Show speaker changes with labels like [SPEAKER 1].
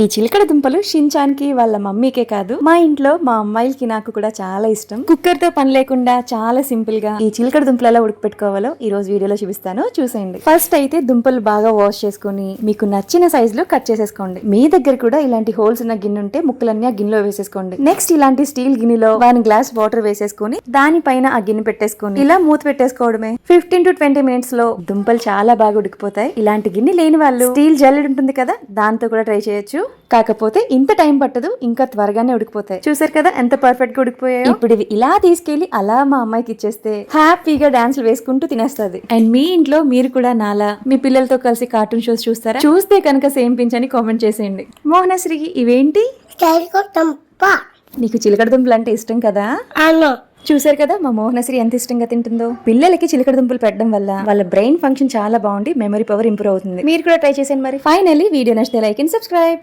[SPEAKER 1] ఈ చిలకడ దుంపలు షించాన్కి వాళ్ళ మమ్మీకే కాదు మా ఇంట్లో మా అమ్మాయిలకి నాకు కూడా చాలా ఇష్టం. కుక్కర్తో పని లేకుండా చాలా సింపుల్గా ఈ చిలకడ దుంపలు ఎలా ఉడకపెట్టుకోవాలో ఈ రోజు వీడియోలో చూపిస్తాను. చూసేయండి. ఫస్ట్ అయితే దుంపలు బాగా వాష్ చేసుకొని మీకు నచ్చిన సైజ్లో కట్ చేసేసుకోండి. మీ దగ్గర కూడా ఇలాంటి హోల్స్ ఉన్న గిన్నె ఉంటే ముక్కలన్నీ ఆ గిన్నెలో వేసేసుకోండి. నెక్స్ట్ ఇలాంటి స్టీల్ గిన్నెలో వన్ గ్లాస్ వాటర్ వేసేసుకొని దానిపైన ఆ గిన్నె పెట్టేసుకుని ఇలా మూత పెట్టేసుకోవడమే. ఫిఫ్టీన్ టు ట్వంటీ మినిట్స్లో దుంపలు చాలా బాగా ఉడికిపోతాయి. ఇలాంటి గిన్నె లేని వాళ్ళు స్టీల్ జల్లెడ్ ఉంటుంది కదా దాంతో కూడా ట్రై చేయొచ్చు. కాకపోతే ఇంత టైం పట్టదు ఇంకా త్వరగానే ఉడికిపోతాయి. చూసారు కదా ఎంత పర్ఫెక్ట్గా ఉడికిపోయాయో? ఇప్పుడు ఇవి ఇలా తీసుకెళ్ళి అలా మా అమ్మాయికి ఇచ్చేస్తే హ్యాపీగా డాన్స్లు వేసుకుంటూ తినేస్తుంది. అండ్ మీ ఇంట్లో మీరు కూడా నాలా మీ పిల్లలతో కలిసి కార్టూన్ షోస్ చూస్తారా? చూస్తే కనుక సేమ్ పించ్ అని కామెంట్ చేసేయండి. మోహనశ్రీ ఇవేంటి? నీకు చిలకడ దుంపలు అంటే ఇష్టం కదా? చూసారు కదా మా మోహనశ్రీ ఎంత ఇష్టంగా తింటుందో? పిల్లలకి చిలకడ దుంపలు పెట్టడం వల్ల వాళ్ళ బ్రెయిన్ ఫంక్షన్ చాలా బాగుండి మెమరీ పవర్ ఇంప్రూవ్ అవుతుంది. మీరు కూడా ట్రై చేసేయండి మరి. ఫైనల్లీ వీడియో నచ్చితే లైక్ అండ్ సబ్స్క్రైబ్.